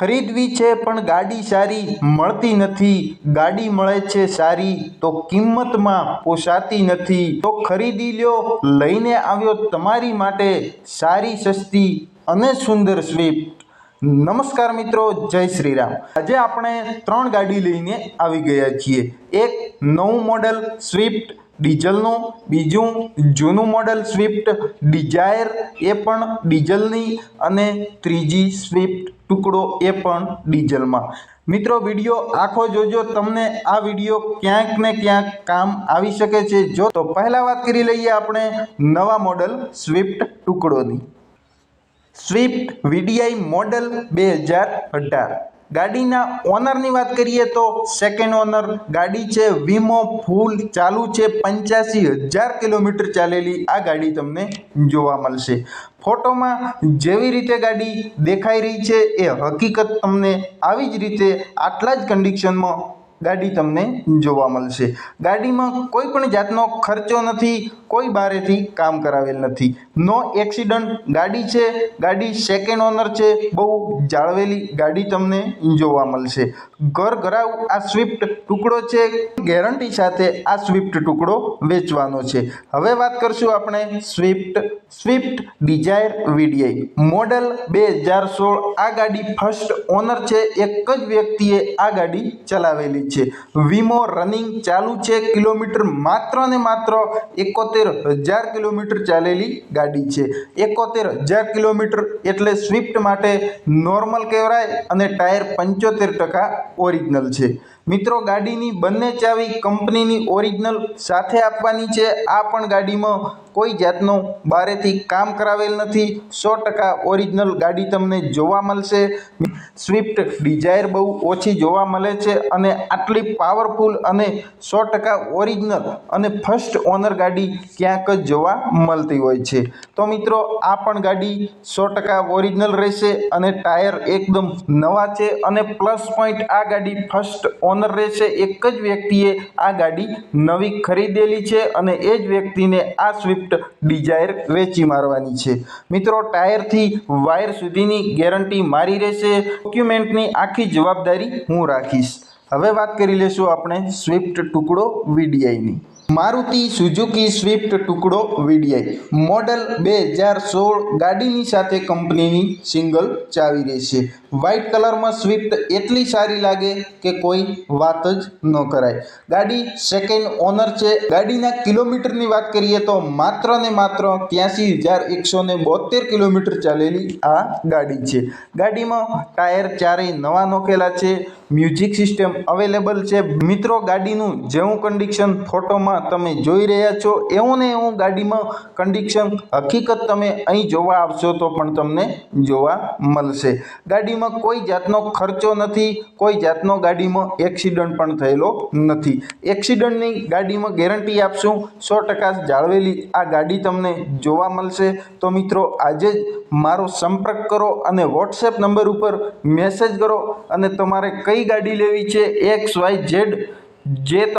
ખરીદવી છે પણ ગાડી સારી મળતી નથી. ગાડી મળે છે સારી તો કિંમતમાં પોસાતી નથી. તો ખરીદી લ્યો, લઈને આવ્યો તમારી માટે સારી સસ્તી અને સુંદર સ્વિફ્ટ. નમસ્કાર મિત્રો, જય શ્રી રામ આજે આપણે ત્રણ ગાડી લઈને આવી ગયા છીએ. એક નવું મોડલ સ્વિફ્ટ ડીઝલનું, બીજું જૂનું મોડલ સ્વિફ્ટ ડિઝાયર એ પણ ડીઝલની અને ત્રીજી સ્વિફ્ટ ટુકડો એ પણ ડીઝલમાં. મિત્રો, વીડિયો આખો જોજો, તમને આ વીડિયો ક્યાંક ને ક્યાંક કામ આવી શકે છે. જો તો પહેલાં વાત કરી લઈએ આપણે નવા મોડલ સ્વિફ્ટ ટુકડોની. સ્વિફ્ટ વીડીઆઈ મોડલ બે હજાર અઢાર. ગાડીના ઓનરની વાત કરીએ તો સેકન્ડ ઓનર ગાડી છે વીમો ફૂલ ચાલુ છે પંચ્યાસી હજાર કિલોમીટર ચાલેલી આ ગાડી તમને જોવા મળશે. ફોટોમાં જેવી રીતે ગાડી દેખાઈ રહી છે એ હકીકત તમને આવી જ રીતે આટલા જ કન્ડિશનમાં ગાડી તમને જોવા મળશે. ગાડીમાં કોઈ પણ જાતનો ખર્ચો નથી, કોઈ બારેથી કામ કરાવેલ નથી. નો એક્સિડન્ટ, ગાડી છે, ગાડી સેકન્ડ ઓનર છે, બહુ જાળવેલી ગાડી તમને જોવા મળશે. ઘર ઘરાવ આ સ્વિફ્ટ ટુકડો છે ગેરંટી સાથે આ સ્વિફ્ટ ટુકડો વેચવાનો છે. હવે વાત કરશું આપણે Swift Swift Dzire VDI. Model બે હજાર સોળ. આ ગાડી ફર્સ્ટ ઓનર છે. એક જ વ્યક્તિએ આ ગાડી ચલાવેલી છે. વીમો રનિંગ ચાલુ છે. કિલોમીટર માત્ર ને માત્ર એકોતેર હજાર કિલોમીટર ચાલેલી ગાડી છે. એકોતેર હજાર કિલોમીટર એટલે સ્વિફ્ટ માટે નોર્મલ કહેવાય અને ટાયર પંચોતેર ટકા ઓરિજિનલ છે. મિત્રો, ગાડીની બંને ચાવી કંપનીની ઓરિજિનલ સાથે આપવાની છે. આ પણ ગાડીમાં કોઈ જાતનું બારેથી કામ કરાવેલ નથી. સો ટકા ઓરિજિનલ ગાડી તમને જોવા મળશે. સ્વિફ્ટ ડિઝાયર બહુ ઓછી જોવા મળે છે અને આટલી પાવરફુલ અને સો ટકા ઓરિજિનલ અને ફર્સ્ટ ઓનર ગાડી ક્યાંક જ જોવા મળતી હોય છે. તો મિત્રો, આ પણ ગાડી સો ટકા ઓરિજિનલ રહેશે અને ટાયર એકદમ નવા છે અને પ્લસ પોઈન્ટ આ ગાડી ફર્સ્ટ ઓનર રહેશે. એક જ વ્યક્તિએ આ ગાડી નવી ખરીદેલી છે અને એ જ વ્યક્તિને આ સ્વિફ્ટ ડિઝાયર વેચી મારવાની છે. મિત્રો, ટાયરથી વાયર સુધીની ગેરંટી મારી રહેશે. ડોક્યુમેન્ટની આખી જવાબદારી હું રાખીશ. હવે વાત કરી લેશું આપણે સ્વિફ્ટ ટુકડો વીડીઆઈની મારુતિ સુઝુકી સ્વિફ્ટ ટુકડો વીડીઆઈ. મોડલ બે હજાર સોળ ગાડીની સાથે કંપનીની સિંગલ ચાવી રહેશે. વ્હાઇટ કલરમાં સ્વિફ્ટ એટલી સારી લાગે કે કોઈ વાત જ ન કરાય. ગાડી સેકન્ડ ઓનર છે. ગાડીના કિલોમીટરની વાત કરીએ તો માત્ર ને માત્ર ત્યાંસી હજાર એકસો ને બોતેર કિલોમીટર ચાલેલી આ ગાડી છે. ગાડીમાં ટાયર ચારેય નવા નોખેલા છે. મ્યુઝિક સિસ્ટમ અવેલેબલ છે. મિત્રો, ગાડીનું જેવું કન્ડિશન ફોટોમાં તમે જોઈ રહ્યા છો, એવું ને એવું ગાડીમાં કન્ડિશન હકીકત તમે અહીં જોવા આવશો તો પણ તમને જોવા મળશે. ગાડીમાં કોઈ જાતનો ખર્ચો નથી, કોઈ જાતનો ગાડીમાં એક્સિડન્ટ પણ થયેલો નથી. એક્સિડન્ટની ગાડીમાં ગેરંટી આપશું, સો ટકા જાળવેલી આ ગાડી તમને જોવા મળશે. તો મિત્રો, આજે જ મારો સંપર્ક કરો અને વોટ્સએપ નંબર ઉપર મેસેજ કરો અને તમારે કઈ ગાડી લેવી છે? એક્સ વાય ઝેડ જે